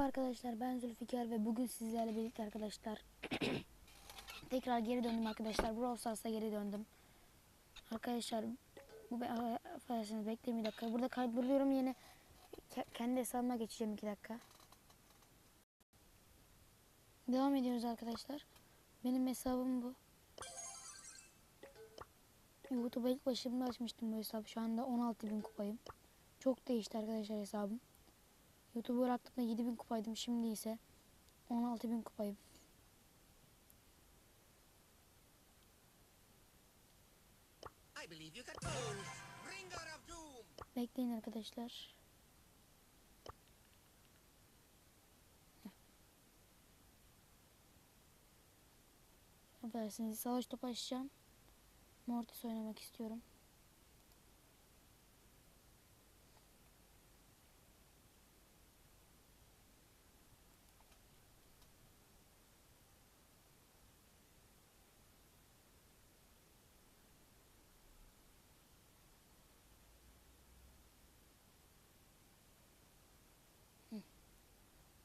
arkadaşlar ben Zülfikar ve bugün sizlerle birlikte arkadaşlar tekrar geri döndüm arkadaşlar. Brawl Stars'a geri döndüm. Arkadaşlar bu affedersiniz bekleyin bir dakika. Burada kaydırıyorum yine. Ke- kendi hesabıma geçeceğim iki dakika. Devam ediyoruz arkadaşlar. Benim hesabım bu. YouTube'a ilk başımda açmıştım bu hesabı. Şu anda 16.000 kupayım. Çok değişti arkadaşlar hesabım YouTube'u bıraktığımda 7000 kupaydım. Şimdi ise 16000 kupayım. Bekleyin arkadaşlar. Affedersiniz. Savaş topu açacağım. Mortis oynamak istiyorum.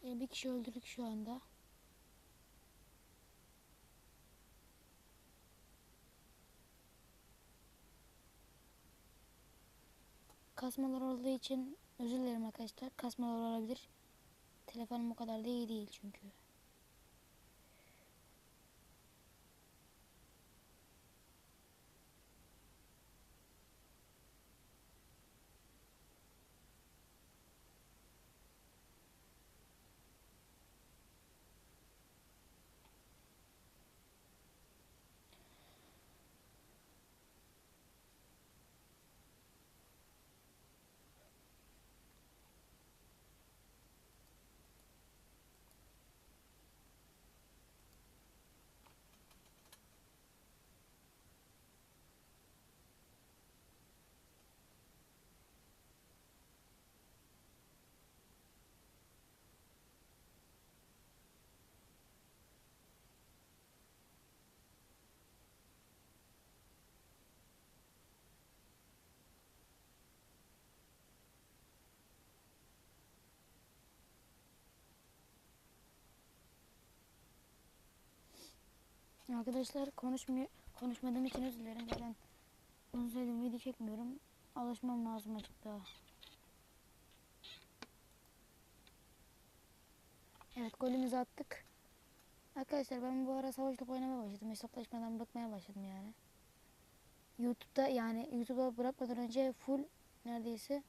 Şöyle bir kişi öldürdük şu anda. Kasmalar olduğu için özür dilerim arkadaşlar. Kasmalar olabilir. Telefonum o kadar da iyi değil çünkü. Arkadaşlar konuşmuyor, konuşmadığım için özür dilerim. Zaten uzun süredir video çekmiyorum. Alışmam lazım açık daha. Evet golümüzü attık. Arkadaşlar ben bu ara savaş topu oynamaya başladım. Hesaplaşmadan bıkmaya başladım yani. YouTube'da yani YouTube'a bırakmadan önce full neredeyse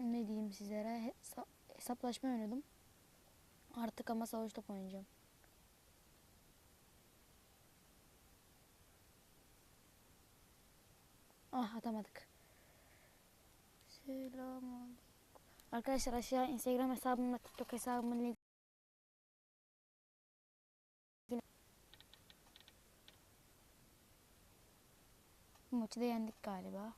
ne diyeyim sizlere hesa- hesaplaşma oynadım. Artık ama savaş topu oynayacağım. Ah atamadık. Selam Arkadaşlar aşağı Instagram hesabımla TikTok hesabımın link maçı da yendik galiba.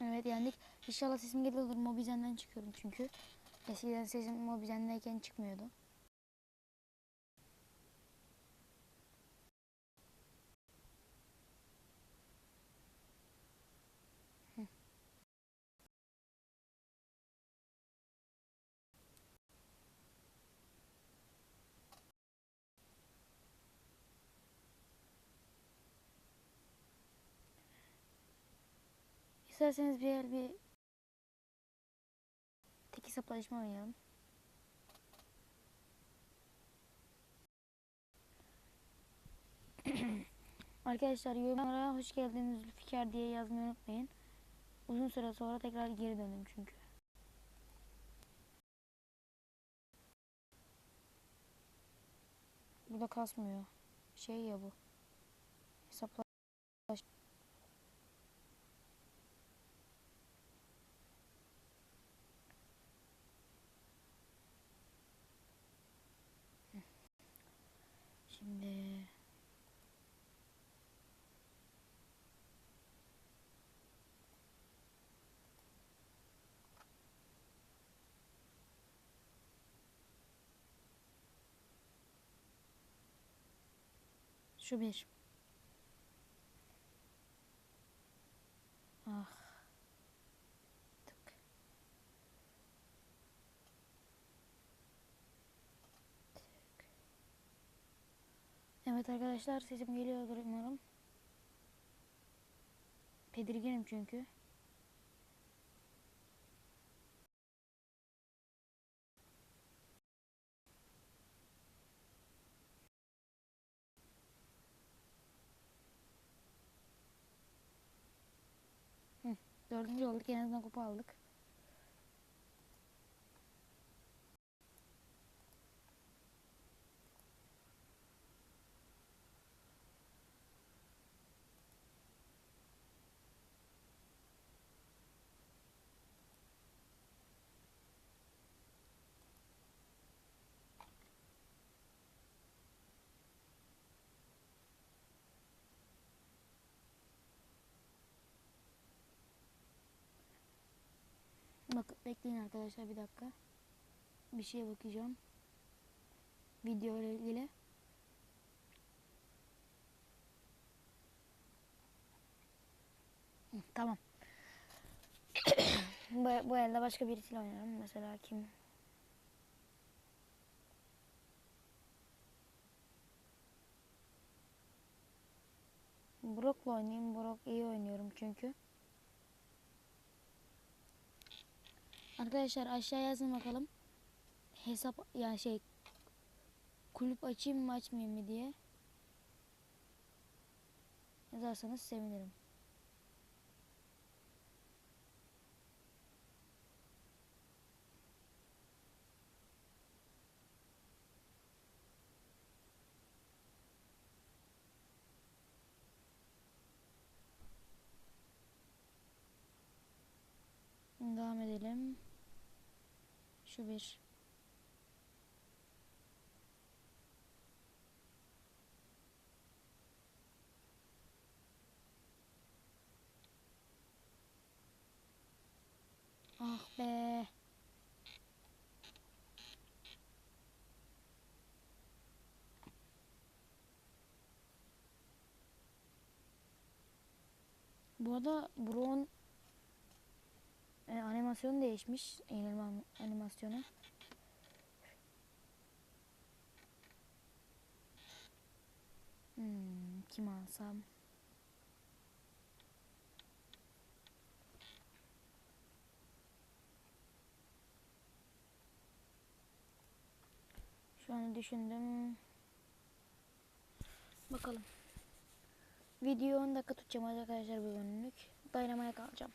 Evet yendik. İnşallah sesim geliyordur. Mobizen'den çıkıyorum çünkü. Eskiden sesim Mobizen'deyken çıkmıyordu. İsterseniz bir el bir tek hesaplaşma oynayalım. Arkadaşlar yorumlara hoş geldiniz Zülfikar diye yazmayı unutmayın. Uzun süre sonra tekrar geri döndüm çünkü. Burada kasmıyor. Şey ya bu. Hesaplaş. Şimdi Şu bir. Evet arkadaşlar sesim geliyordur umarım. Tedirginim çünkü. Dördüncü olduk en azından kupa aldık. Bak bekleyin arkadaşlar bir dakika. Bir şeye bakacağım. Video ile ilgili. Tamam. bu, bu elde başka birisiyle oynarım. Mesela kim? Brock'la oynayayım. Brock iyi oynuyorum çünkü. Arkadaşlar aşağı yazın bakalım. Hesap yani şey kulüp açayım mı açmayayım mı diye. Yazarsanız sevinirim. Devam edelim. Şu. Ah be. Bu arada Brown e, animasyonu değişmiş. Eğilme an- animasyonu. Hmm, kim alsam? Şu an düşündüm. Bakalım. Video 10 dakika tutacağım arkadaşlar bu bölümlük. Dayanamaya kalacağım.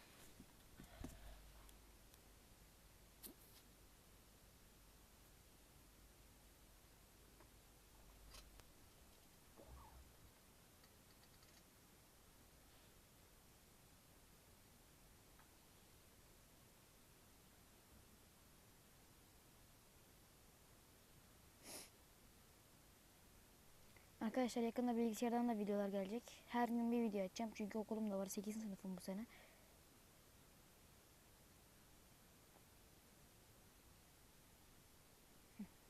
Arkadaşlar yakında bilgisayardan da videolar gelecek. Her gün bir video açacağım çünkü okulum da var. 8. sınıfım bu sene.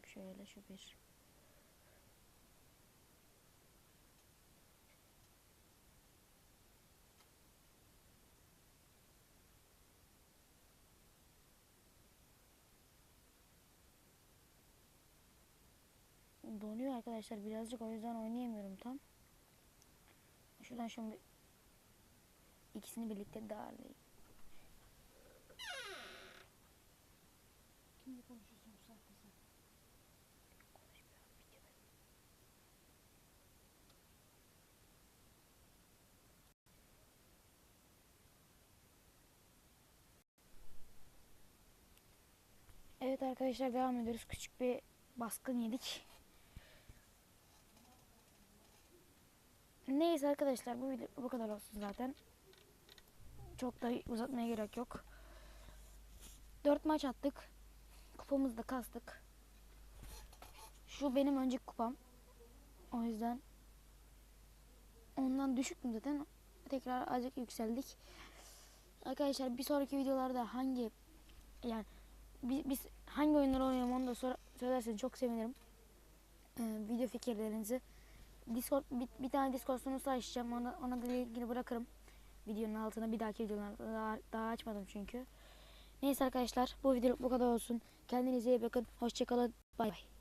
Şöyle şu bir. Donuyor arkadaşlar birazcık o yüzden oynayamıyorum tam. Şuradan bir ikisini birlikte darlayayım. Kimle konuşuyorsun bu saatte sen? Evet arkadaşlar devam ediyoruz. Küçük bir baskın yedik. Neyse arkadaşlar bu video bu kadar olsun zaten. Çok da uzatmaya gerek yok. 4 maç attık. Kupamızı da kastık. Şu benim önceki kupam. O yüzden ondan düşüktüm zaten. Tekrar azıcık yükseldik. Arkadaşlar bir sonraki videolarda hangi yani bi- biz hangi oyunları oynayalım onu da sor- söylerseniz çok sevinirim. Ee, video fikirlerinizi Discord bir, bir tane Discord sunucusu açacağım. Ona, ona da ilgili bırakırım. videonun altına bir dahaki videolarda daha, daha açmadım çünkü. Neyse arkadaşlar bu videoluk bu kadar olsun. Kendinize iyi bakın. Hoşçakalın. Bay bay.